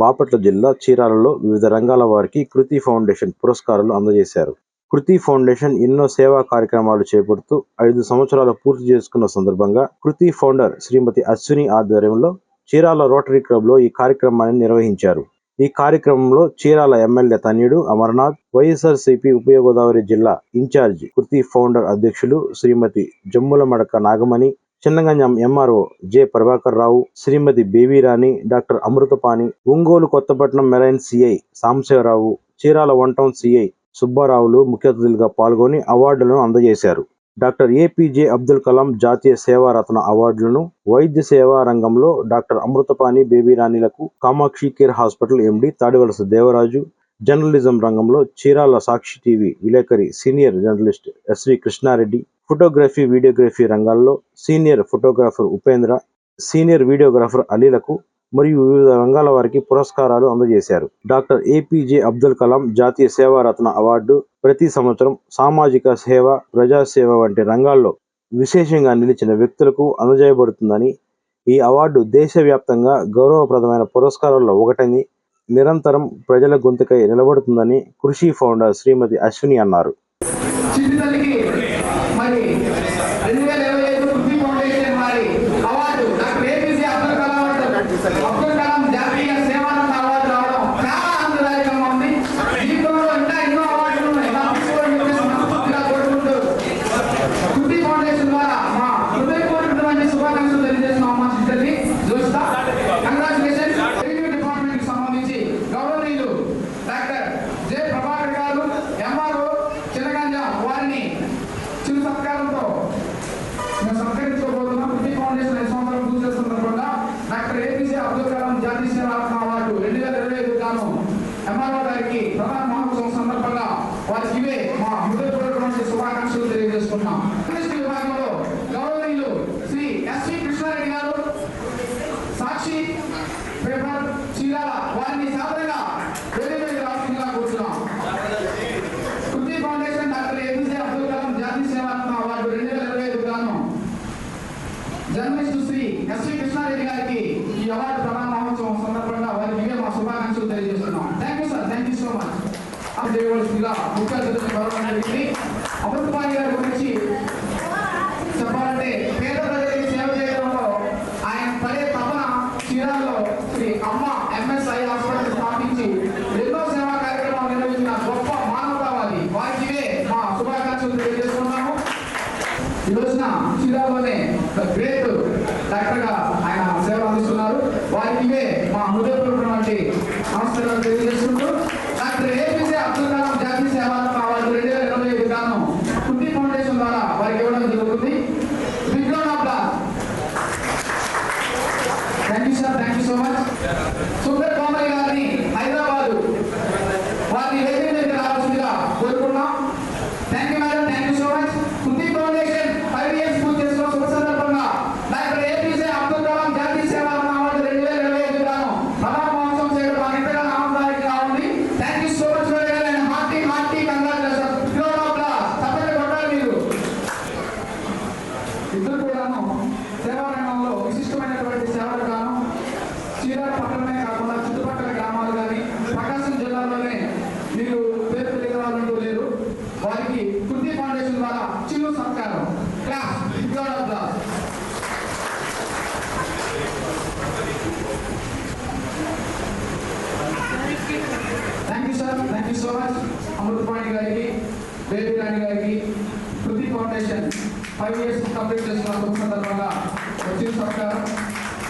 బాపట్ల జిల్లా చీరాలలో వివిధ రంగాల వారికి కృతి ఫౌండేషన్ పురస్కారాలు అందజేశారు. కృతి ఫౌండేషన్ ఎన్నో సేవా కార్యక్రమాలు చేపడుతూ ఐదు సంవత్సరాలు పూర్తి చేసుకున్న సందర్భంగా కృతి ఫౌండర్ శ్రీమతి అశ్విని ఆధ్వర్యంలో చీరాల రోటరీ క్లబ్లో ఈ కార్యక్రమాన్ని నిర్వహించారు. ఈ కార్యక్రమంలో చీరాల ఎమ్మెల్యే తన్యుడు అమర్నాథ్ వైఎస్ఆర్సీపీ ఉభయ గోదావరి జిల్లా ఇన్ఛార్జి కృతి ఫౌండర్ అధ్యక్షులు Shrimati Jammula Madaka Nagamani Chinnaganjam MRO J Prabhakar Rao Shrimati Babyrani doctor Amrutapani Ongole Kothapatnam marine CI Sambasivarao Chirala one town CI సుబ్బారావులు ముఖ్య అతిథులుగా పాల్గొని అవార్డులను అందజేశారు. డాక్టర్ ఏపీజే అబ్దుల్ కలాం జాతీయ సేవారత్న అవార్డులను వైద్య సేవా రంగంలో డాక్టర్ అమృతపాణి బేబీరాణిలకు Kamakshi care hospital MD Tadivalasa Devaraju journalism రంగంలో చీరాల సాక్షి టీవీ విలేకరి senior journalist SV Krishnareddy photography videography రంగాల్లో senior photographer Upendra senior videographer అలీలకు మరియు వివిధ రంగాల వారికి పురస్కారాలు అందజేశారు. డాక్టర్ ఏపీజే అబ్దుల్ కలాం జాతీయ సేవారత్న అవార్డు ప్రతి సంవత్సరం సామాజిక సేవ ప్రజాసేవ వంటి రంగాల్లో విశేషంగా నిలిచిన వ్యక్తులకు అందజేయబడుతుందని ఈ అవార్డు దేశవ్యాప్తంగా గౌరవప్రదమైన పురస్కారాల్లో ఒకటని నిరంతరం ప్రజల గొంతుకై నిలబడుతుందని కృషి ఫౌండర్ శ్రీమతి అశ్విని అన్నారు చిన్నతల్లికి మరి రెండు వేల ఇరవై ఐదు పృథ్వీ ఫౌండేషన్ వారి award doctor APJ Abdul Kalam award. Abdul Kalam జాతీయ సేవానంద అవార్డు రావడం చాలా ఆనందదాయకంగా ఉంది జీవితంలో ఇంకా ఎన్నో అవార్డులు ఉన్నాయి ఇలా తీసుకోవాలని చెప్పేసి మనస్ఫూర్తిగా కోరుకుంటూ పృథ్వీ ఫౌండేషన్ ద్వారా మా హృదయపూర్వకమైన శుభాకాంక్షలు తెలియజేస్తున్నాం మా సిస్టర్ని జోష్తా కంగ్రాచులేషన్ రెవెన్యూ డిపార్ట్మెంట్కి సంబంధించి గౌరవనీయులు డాక్టర్ జె ప్రభాకర్ గారు ఎంఆర్ఓ చిన్నగంజాం వారిని చిరు సత్కారంతో మేము సత్కరించుకోబోతున్నాం పృథ్వీ ఫౌండేషన్ ఐదు సంవత్సరాలు పూర్తి చేస్తున్న సందర్భంగా డాక్టర్ ఏపీజే అబ్దుల్ కలాం జాతీయ సేవారత్న అవార్డు రెండు వేల ఇరవై ఐదు గాను ఎంఆర్ఓ గారికి ప్రధాన మహోత్సవం సందర్భంగా వారికి ఇవే మా హృదయపూర్వకమైన శుభాకాంక్షలు తెలియజేసుకున్నాం ఇండస్ట్రీ విభాగంలో గౌరవనీయులు శ్రీ ఎస్వి కృష్ణారెడ్డి గారు సాక్షి పేపర్ చీరాల వారిని సాధారణంగా వేరే వేరే రాష్ట్రంగా కూర్చున్నాం Prithvi foundation doctor APJ Abdul Kalam జాతీయ సేవారత్న అవార్డు రెండు వేల ఇరవై ఐదు గాను జర్నలిస్టు శ్రీ కృష్ణారెడ్డి గారికి ఈ అవార్డు ప్రమాణ మహోత్సవం సందర్భంగా వారికి మా శుభాకాంక్షలు తెలియజేస్తున్నాం. Thank you sir thank you so much చేయవలసిందిగా ముఖ్య అతిథులను జరిగింది అమృతపాణి గారి గురించి చెప్పాలంటే పేద ప్రజలకు సేవ చేయడంలో ఆయన పడే తపన చీరాల్లో శ్రీ అమ్మ ఎంఎస్ఐ హాస్పిటల్ స్థాపించి ఎన్నో సేవా కార్యక్రమాలు నిర్వహించిన గొప్ప మానవతావాది. వారికి మా శుభాకాంక్షలు తెలియజేస్తున్నాము. ఈ రోజున చీరాల్లోనే గ్రేట్గా ఆయన సేవలు అందిస్తున్నారు. వారికి ఇవే మా హృదయపూర్వకమైనటువంటి నమస్కారాలు తెలియజేసుకుంటూ డాక్టర్ ఏపీజే అబ్దుల్ కలాం జాతీయ సేవారత్న అవార్డు రెండు వేల ఇరవై ఐదు గాను కుట్టి ఫౌండేషన్ ద్వారా వారికి ఇవ్వడం జరుగుతుంది big round of thank you sir thank you so much Sundar Komali గారిని హైదరాబాద్ వారిని వేదిక మీద రావాల్సిందిగా కోరుకున్నాం thank you madam thank you so much Kutti foundation five years పూర్తి చేసుకున్న శుభ సందర్భంగా డాక్టర్ ఏపీజే అబ్దుల్ కలాం జాతీయ సేవారత్న అవార్డు రెండు వేల ఇరవై ఐదు గాను ప్రధాన మహోత్సవం చేయడం మాకు ఎంతగా ఆనందదాయకంగా ఉంది thank you so much very very hearty hearty congratulation round of claps తప్పని కొట్టాలి మీరు ఇద్దరు కూడాను సేవా రంగంలో విశిష్టమైనటువంటి సేవలు గాను చీరాల పట్టణమే కాకుండా చుట్టుపక్కల గ్రామాలు కానీ ప్రకాశం జిల్లాలోనే మీరు పేరు తెలియని వాళ్ళంటూ లేరు. వారికి కృతి ఫౌండేషన్ ద్వారా చిన్న సత్కారం. Claps claps thank you sir thank you so much Amrutapani గారికి బేబీ రాణి గారికి Kriti foundation five years complete చేసిన సందర్భంగా వచ్చిన సత్కారం.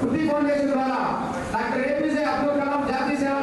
Vriddhi foundation ద్వారా డాక్టర్ ఏపీజే అబ్దుల్ కలాం జాతీయ సేవ